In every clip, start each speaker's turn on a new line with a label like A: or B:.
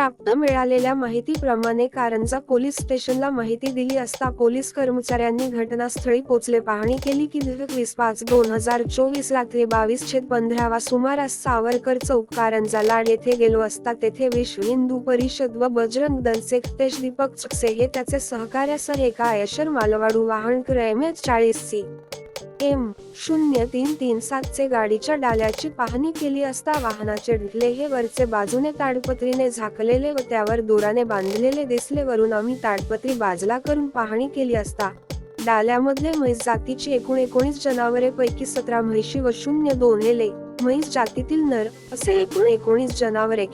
A: प्राप्त मिळालेल्या माहितीप्रमाणे कारंजा पोलीस स्टेशनला माहिती दिली असता पोलीस कर्मचाऱ्यांनी घटनास्थळी पोचले. पाहणी केली की वीस पाच दोन हजार चोवीस रात्री बावीस छेद पंधरावा सुमारास सावरकर चौक कारंजा लाड येथे गेलो असता तेथे विश्व हिंदू परिषद व बजरंग दलचे तेज दीपक चुकसे हे त्याचे सहकार्यासह एका आयशर मालवाडू वाहन एम एच चाळीस सी. एम शून्य तीन तीन सातचे गाडीच्या डाल्याची पाहणी केली असता वाहनाचे ढिकले हे वरचे बाजूने ताडपत्रीने झाकलेले व त्यावर दोराने बांधलेले दिसले. वरून आम्ही ताडपत्री बाजला करून पाहणी केली असता डाल्यामधले म्हैस जातीची एकूण एकोणीस जनावरे पैकी सतरा म्हैशी व शून्य दोन हेले म्हैस जातीतील नर असे एकूण एकोणीस जनावरे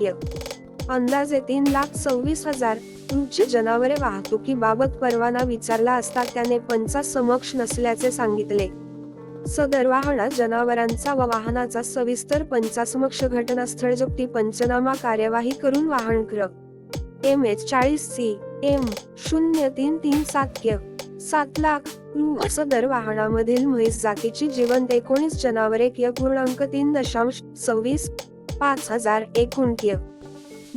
A: अंदाजे तीन लाख सव्वीस हजार तुमची जनावरे वाहतुकीबाबत परवाना विचारला असता त्याने पंचा समक्ष नसल्याचे सांगितले. सदर वाहनात जनावरांचा व वाहनाचा सविस्तर पंचासमक्ष घटनास्थळ जप्ती पंचनामा कार्यवाही करून वाहन क्रम एम एच चाळीस सी एम शून्य तीन तीन सात सात लाख सदर वाहनामधील म्हैस जातीची जिवंत एकोणीस जनावरे पूर्णांक तीन दशांश सव्वीस पाच हजार एकूण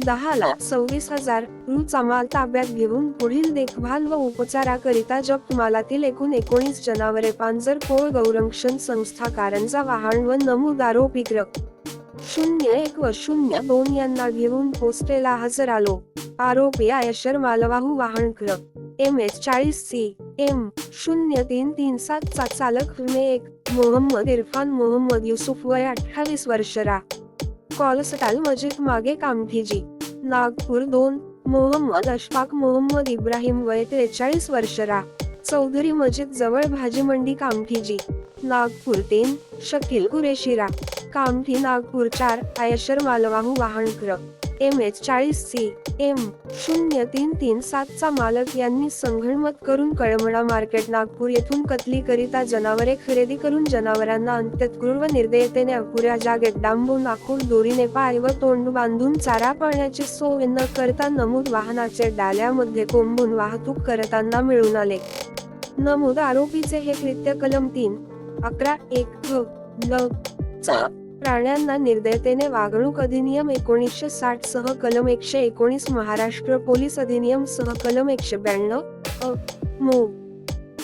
A: दहा लाख सव्वीस हजार रूचा माल ताब्यात घेऊन पुढील देखभाल व उपचाराकरिता जगमालातील एकूण एकोणीस जनावरे पांजर कोळ गौरक्षण संस्था कारंजा वाहन व नमूद आरोपी क्र शून्य एक व शून्य दोन यांना घेऊन पोस्टेला हजर आलो. आरोपी आयशर मालवाहू वाहन क्र एम एच चाळीस सी. एम. शून्य तीन तीन सात चा चालक एक. मोहम्मद इरफान मोहम्मद युसुफ वय अठ्ठावीस वर्षरा कॉलसटाल मजिद म्हणजे मागे कामठीजी. नागपूर दोन मोहम्मद अशफाक मोहम्मद इब्राहिम वय त्रेचाळीस वर्षरा चौधरी मजिद जवळ भाजी मंडी कामठीजी. नागपूर तीन शकील कुरेशिरा कामठी नागपूर चार आयशर मालवाहू वाहन क्र एम एच चाळीस सी एम शून्य तीन तीन सातचा मालक यांनी संगणमत करून कळमणा मार्केट नागपूर येथून कतली करिता जनावरे खरेदी करून जनावरांना अंत्यत्क्रूर व निर्दयतेने अपुऱ्या जागेत डांबून आखून दोरीने पाय व तोंड बांधून चारा पाण्याची सोय न करता नमूद वाहनाचे डाल्यामध्ये कोंबून वाहतूक करताना मिळून आले. नमूद आरोपीचे हे कृत्य कलम तीन अकरा एक ल च प्राण्यांना निर्दयतेने वागणूक अधिनियम एकोणीसशे साठ सह कलम एकशे एकोणीस महाराष्ट्र पोलीस अधिनियम सह कलम एकशे ब्याण्णव मो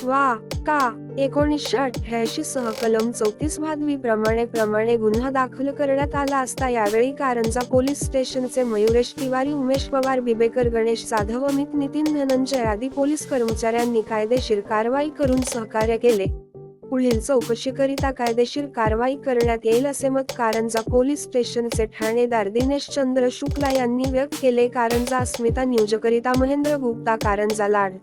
A: वा का एकोणीसशे अठ्ठ्याऐंशी सह कलम चौतीस भादवी प्रमाणे प्रमाणे गुन्हा दाखल करण्यात आला असता यावेळी कारंजा पोलीस स्टेशनचे मयुरेश तिवारी उमेश पवार बिबेकर गणेश जाधव अमित नितीन धनंजय आदी पोलीस कर्मचाऱ्यांनी कायदेशीर कारवाई करून सहकार्य केले. पुढील चौकशीकरिता कायदेशीर कारवाई करण्यात येईल असे मत कारंजा पोलीस स्टेशनचे ठाणेदार दिनेश चंद्र शुक्ला यांनी व्यक्त केले. कारंजा अस्मिता न्यूजकरिता महेंद्र गुप्ता कारंजा लाड.